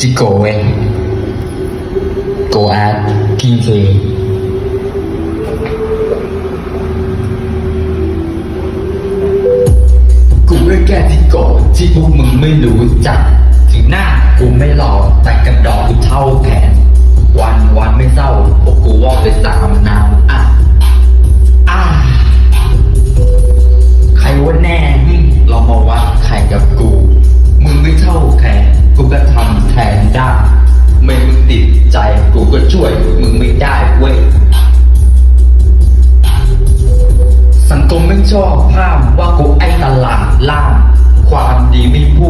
จิโกเองโกอาร์กินเซกูไม่แก้ที่โกที่พวกมึงไม่รู้จัก ถึงหน้ากูไม่ ก็ช่วย มึงไม่ได้เว้ย สังคมไม่ชอบห้ามว่ากูไอ้ตลาดล่าง ความดีไม่พูด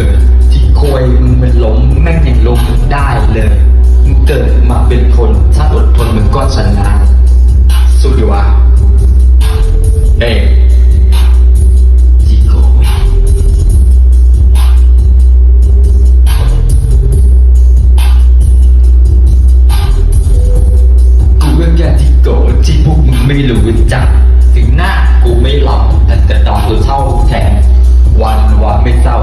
ิดที่โคยมึงเป็นหลงแม่งยังลงได้เลยมึงเกิดมาเป็นคนถ้าอดทนมึงก็ชนะสู้ดีวะเอ้จิโกกูเรื่งแกจิโกที่พวกมึงไม่รู้จักถึงหน้ากูไม่หลับแต่ตอนกูเท่าแทนวันวันไม่เศร้า